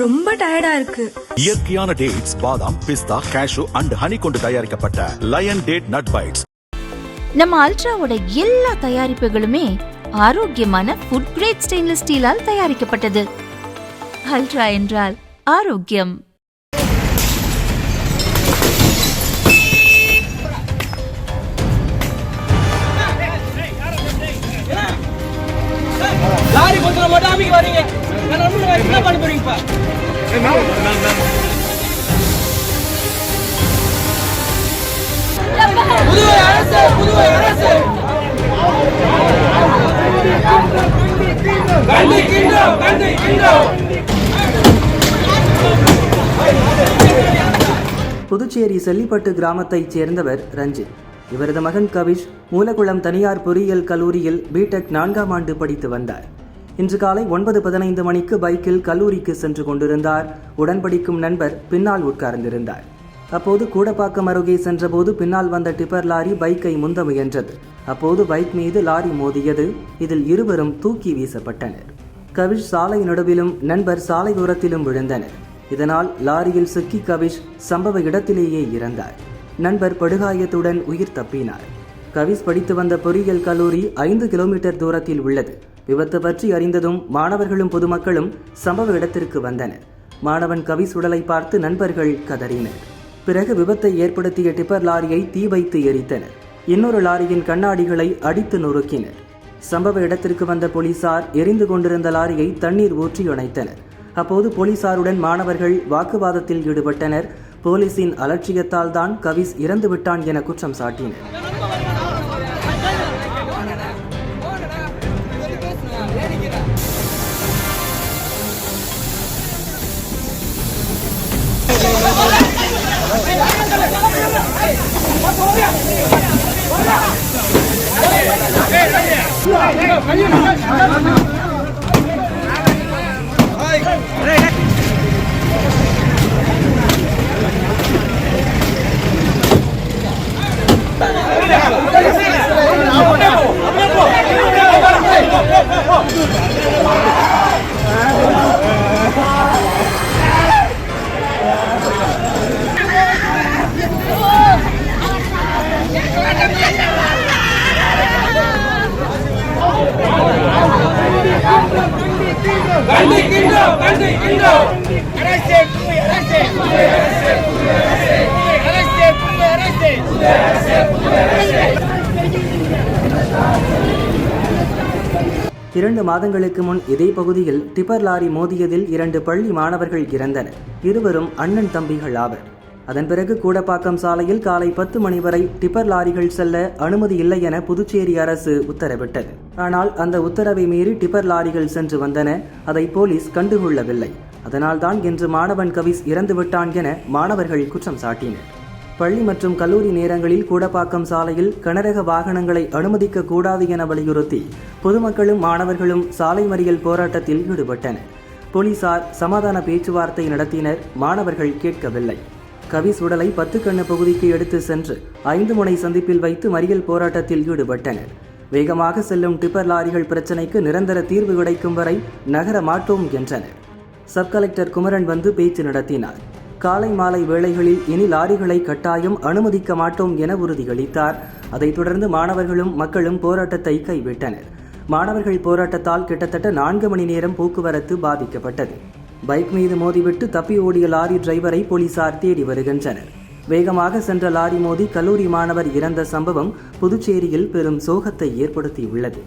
ரொம்ப டயர்டா இருக்கு. இயற்கையான டேட்ஸ் பாதாம் பிஸ்தா கேஷு அண்ட் ஹனி கொண்டு தயாரிக்கப்பட்ட லயன் டேட் நட் பைட்ஸ் நம்ம அல்ட்ராவோட எல்லா தயாரிப்புகளுமே ஆரோக்கியமான ஃபுட் கிரேட் ஸ்டெயின்லெஸ் ஸ்டீலால் தயாரிக்கப்பட்டது. அல்ட்ரா என்றால் ஆரோக்கியம். லாரி கொஞ்சம் மட்டும் அமைக்க வரீங்க என்ன பண்ண புதுவை அரசு புதுவை அரசு கண்டிக்கின்றோம் கண்டிக்கின்றோம் புதுச்சேரி செல்லிப்பட்டு கிராமத்தைச் சேர்ந்தவர் ரஞ்சித். இவரது மகன் கவிஷ் மூலகுளம் தனியார் பொறியியல் கல்லூரியில் பிடெக் நான்காம் ஆண்டு படித்து வந்தார். இன்று காலை ஒன்பது பதினைந்து மணிக்கு பைக்கில் கல்லூரிக்கு சென்று கொண்டிருந்தார். உடன் படிக்கும் நண்பர் பின்னால் உட்கார்ந்திருந்தார். அப்போது கூடப்பாக்கம் அருகே சென்றபோது பின்னால் வந்த டிப்பர் லாரி பைக்கை முந்த முயன்றது. அப்போது பைக் மீது லாரி மோதியது. இதில் இருவரும் தூக்கி வீசப்பட்டனர். கவிஷ் சாலை நடுவிலும் நண்பர் சாலை ஓரத்திலும் விழுந்தனர். இதனால் லாரியில் சிக்கி கவிஷ் சம்பவ இடத்திலேயே இறந்தார். நண்பர் படுகாயத்துடன் உயிர் தப்பினார். கவிஷ் படித்து வந்த பொறியியல் கல்லூரி ஐந்து கிலோமீட்டர் தூரத்தில் உள்ளது. விபத்து பற்றி அறிந்ததும் மாணவர்களும் பொதுமக்களும் சம்பவ இடத்திற்கு வந்தனர். மாணவன் கவி சுடலை பார்த்து நண்பர்கள் கதறினர். பிறகு விபத்தை ஏற்படுத்திய டிப்பர் லாரியை தீ வைத்து எரித்தனர். இன்னொரு லாரியின் கண்ணாடிகளை அடித்து நொறுக்கினர். சம்பவ இடத்திற்கு வந்த போலீசார் எரிந்து கொண்டிருந்த லாரியை தண்ணீர் ஊற்றி அணைத்தனர். அப்போது போலீசாருடன் மாணவர்கள் வாக்குவாதத்தில் ஈடுபட்டனர். போலீசின் அலட்சியத்தால் தான் கவிஸ் இறந்து விட்டான் என குற்றம் சாட்டினர். கண்டிக்கின்றோம் இரண்டு மாதங்களுக்கு முன் இதே பகுதியில் டிப்பர் லாரி மோதியதில் இரண்டு பள்ளி மாணவர்கள் இறந்தனர். இருவரும் அண்ணன் தம்பிகள் ஆவர். அதன் பிறகு கூடப்பாக்கம் சாலையில் காலை பத்து மணி வரை டிப்பர் லாரிகள் செல்ல அனுமதி இல்லை என புதுச்சேரி அரசு உத்தரவிட்டது. ஆனால் அந்த உத்தரவை மீறி டிப்பர் லாரிகள் சென்று வந்தன. அதை போலீஸ் கண்டுகொள்ளவில்லை. அதனால்தான் இன்று மாணவன் கவிஸ் இறந்துவிட்டான் என மாணவர்கள் குற்றம் சாட்டினர். பள்ளி மற்றும் கல்லூரி நேரங்களில் கூடப்பாக்கம் சாலையில் கனரக வாகனங்களை அனுமதிக்க கூடாது என வலியுறுத்தி பொதுமக்களும் மாணவர்களும் சாலை மறியல் போராட்டத்தில் ஈடுபட்டனர். போலீசார் சமாதான பேச்சுவார்த்தை நடத்தினர். மாணவர்கள் கேட்கவில்லை. கவிஸ் உடலை பத்துக்கண்ணு பகுதிக்கு எடுத்து சென்று ஐந்து முனை சந்திப்பில் வைத்து மறியல் போராட்டத்தில் ஈடுபட்டனர். வேகமாக செல்லும் டிப்பர் லாரிகள் பிரச்சினைக்கு நிரந்தர தீர்வு கிடைக்கும் வரை நகர மாட்டோம் என்றனர். சப் கலெக்டர் குமரன் வந்து பேச்சு நடத்தினார். காலை மாலை வேளைகளில் இனி லாரிகளை கட்டாயம் அனுமதிக்க மாட்டோம் என உறுதியளித்தார். அதைத் தொடர்ந்து மாணவர்களும் மக்களும் போராட்டத்தை கைவிட்டனர். மாணவர்கள் போராட்டத்தால் கிட்டத்தட்ட நான்கு மணி நேரம் போக்குவரத்து பாதிக்கப்பட்டது. பைக் மீது மோதிவிட்டு தப்பி ஓடிய லாரி டிரைவரை போலீசார் தேடி வருகின்றனர். வேகமாக சென்ற லாரி மோதி கல்லூரி மாணவர் இறந்த சம்பவம் புதுச்சேரியில் பெரும் சோகத்தை ஏற்படுத்தியுள்ளது.